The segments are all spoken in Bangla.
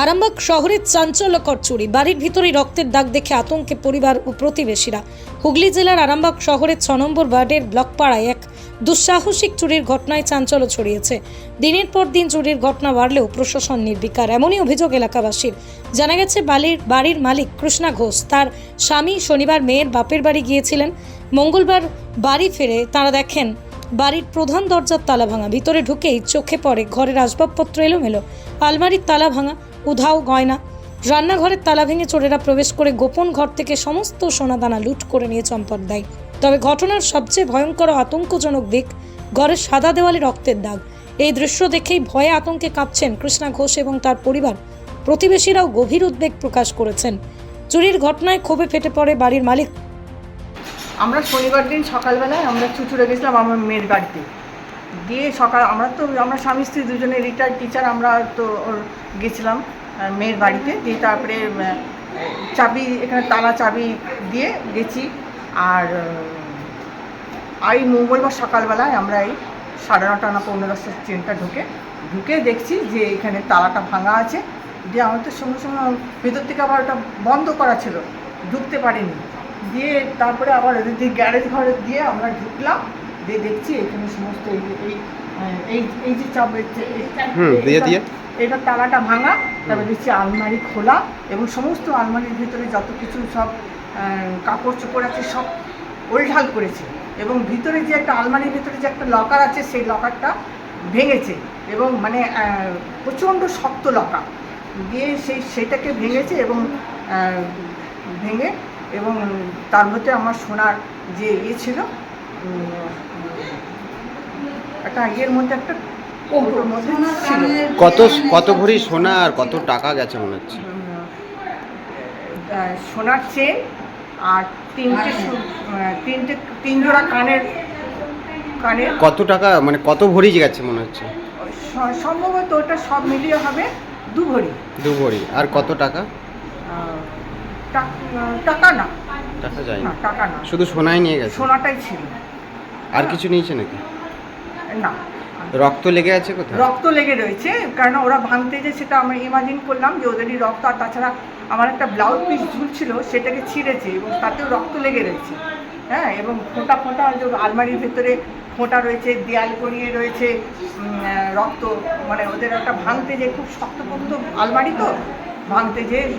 আরামবাগ শহরের চাঞ্চল্যকর চুরি। বাড়ির ভিতরে রক্তের দাগ দেখে আতঙ্কে পরিবার ও প্রতিবেশীরা। হুগলি জেলার আরামবাগ শহরের ছ নম্বর ওয়ার্ডের ব্লকপাড়ায় এক দুঃসাহসিক চুরির ঘটনায় চাঞ্চল্য ছড়িয়েছে। দিনের পর দিন চুরির ঘটনা বাড়লেও প্রশাসন নির্বিকার, এমনই অভিযোগ এলাকাবাসীর। জানা গেছে, বালির বাড়ির মালিক কৃষ্ণা ঘোষ, তার স্বামী শনিবার মেয়ের বাপের বাড়ি গিয়েছিলেন। মঙ্গলবার বাড়ি ফিরে তারা দেখেন, বাড়ির প্রধান দরজার তালা ভাঙা, ভিতরে ঢুকেই চোখে পড়ে ঘরের আসবাবপত্র এলোমেলো, আলমারির তালা ভাঙা উধাও গয়না। রান্নাঘরের তালা ভেঙে চোরেরা প্রবেশ করে গোপন ঘর থেকে সমস্ত সোনাদানা লুট করে নিয়ে চম্পট দেয়। তবে ঘটনার সবচেয়ে ভয়ঙ্কর আতঙ্কজনক দিক, ঘরের সাদা দেওয়ালে রক্তের দাগ। এই দৃশ্য দেখেই ভয়ে আতঙ্কে কাঁপছেন কৃষ্ণা ঘোষ এবং তার পরিবার। প্রতিবেশীরাও গভীর উদ্বেগ প্রকাশ করেছেন। চুরির ঘটনায় ক্ষোভে ফেটে পড়ে বাড়ির মালিক। আমরা শনিবার দিন সকালবেলায় আমরা চুচুড়ে গেছিলাম আমার মেয়ের বাড়িতে। দিয়ে সকাল আমরা তো আমরা স্বামী স্ত্রী দুজনে রিটায়ার্ড টিচার আমরা তো গেছিলাম মেয়ের বাড়িতে দিয়ে তারপরে চাবি এখানে তালা চাবি দিয়ে গেছি। আর আহ, এই মঙ্গলবার সকালবেলায় আমরা এই সাড়ে নটা না পৌনে দশটার ট্রেনটা ঢুকে ঢুকে দেখছি যে এখানে তালাটা ভাঙা আছে। দিয়ে তো সঙ্গে সঙ্গে ভেতর থেকে আবার ওটা বন্ধ করা ছিল ঢুকতে পারিনি। দিয়ে তারপরে আবার দিয়ে গ্যারেজ ঘরে দিয়ে আমরা ঢুকলাম। দিয়ে দেখছি এখানে সমস্ত এই যে- এই এই এই যে চাপ? এটা তালাটা ভাঙা তারপরে দেখছি আলমারি খোলা এবং সমস্ত আলমারির ভিতরে যত কিছু সব কাপড় চোপড় আছে সব ওলঢাল করেছে এবং ভিতরে যে একটা আলমারির ভিতরে যে একটা লকার আছে সেই লকারটা ভেঙেছে এবং মানে প্রচণ্ড শক্ত লকার দিয়ে সেই সেটাকে ভেঙেছে এবং ভেঙে এবং তার মধ্যে আমার সোনার যে ইয়ে ছিল একটা ইয়ের মধ্যে একটা কৌটোর মধ্যে ছিল। কত কত ভরি সোনা আর কত টাকা গেছে মনে হচ্ছে? সোনার চেন আর তিনটে তিনটে তিন জোড়া কানের কানের কত টাকা মানে কত ভরি গেছে মনে হচ্ছে? সম্ভবত ওটা সব মিলিয়ে হবে দু ভরি। দু ভরি। আর কত টাকা? টাক- না। টাকা যায়নি। না টাকা না। শুধু সোনাই নিয়ে গেছে? সোনাটাই ছিল। আর কিছু নিয়েছে নাকি? না। রক্ত লেগে আছে কোথায়? রক্ত লেগে রয়েছে কারণ ওরা ভাঙতে যে সেটা আমরা ইমাজিন করলাম যে ওদেরই রক্ত আর তাছাড়া আমার একটা ব্লাউজ পিস ঝুলছিল সেটাকে ছিঁড়েছে এবং তাতেও রক্ত লেগে রয়েছে। হ্যাঁ এবং ফোঁটা ফোঁটা যে আলমারির ভেতরে ফোঁটা রয়েছে দেয়াল করিয়ে রয়েছে রক্ত। মানে ওদের একটা ভাঙতে যে খুব শক্তপোক্ত আলমারি তো ভাঙতে যে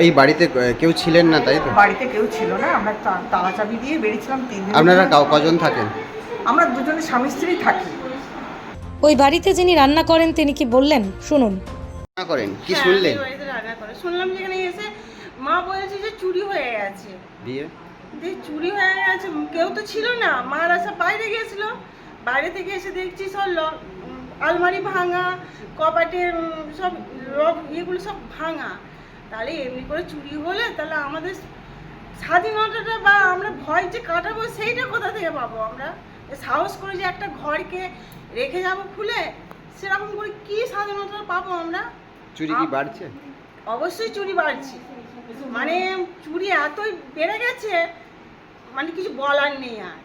এই বাড়িতে কেউ ছিলেন না তাই তো? বাড়িতে কেউ ছিল না আমরা তালা চাবি দিয়ে বেরিয়েছিলাম তিন দিন আপনারা কাউ- কজন থাকেন? আমরা দুজনে স্বামী স্ত্রী থাকি। ওই বাড়িতে যিনি রান্না করেন তিনি কি বললেন? শুনুন। রান্না করেন? কি হ্যাঁ, শুনলেন? রান্না করে শুনলাম যেখানে এসে মা বলেছে যে চুরি হয়ে গেছে। দিয়ে দিয়ে চুরি হয়ে গেছে কেউ তো ছিল না। মারা সব বাইরে গিয়েছিল। বাইরে থেকে এসে দেখছি সব আলমারি ভাঙা কপাটের সব রক ইয়েগুলো সব ভাঙা। তাহলে এমনি করে চুরি হলে তাহলে আমাদের স্বাধীনতাটা বা আমরা ভয় যে কাটাবো সেইটা কোথা থেকে পাবো আমরা? সাহস করে যে একটা ঘরকে রেখে যাব খুলে সেরকম করে কি স্বাধীনতা পাবো আমরা? চুরি কি বাড়ছে? অবশ্যই চুরি বাড়ছে। মানে চুরি এতই বেড়ে গেছে মানে কিছু বলার নেই আর।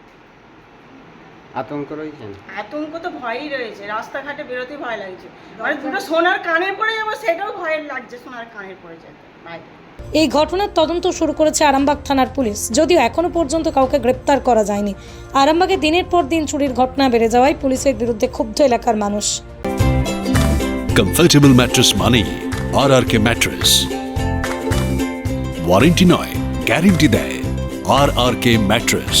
আতঙ্ক রয়েছেন? আতঙ্ক তো ভয়ই রয়েছে রাস্তাঘাটে বেরোতে ভয় লাগছে। মানে দুটো সোনার কানের পড়ে যাব সেটাও ভয় লাগছে সোনার কানের পড়ে যেতে। বাইরে এই ঘটনার তদন্ত শুরু করেছে আরামবাগ থানার পুলিশ। যদিও এখনও পর্যন্ত কাউকে গ্রেপ্তার করা যায়নি। আরামবাগে দিনের পর দিন চুরির ঘটনা বেড়ে যাওয়ায় পুলিশের বিরুদ্ধে ক্ষুব্ধ এলাকার মানুষ। কমফর্টেবল ম্যাট্রেস মানেই R R K mattress warranty নয় গ্যারেন্টি দেয় আর আর কে ম্যাট্রেস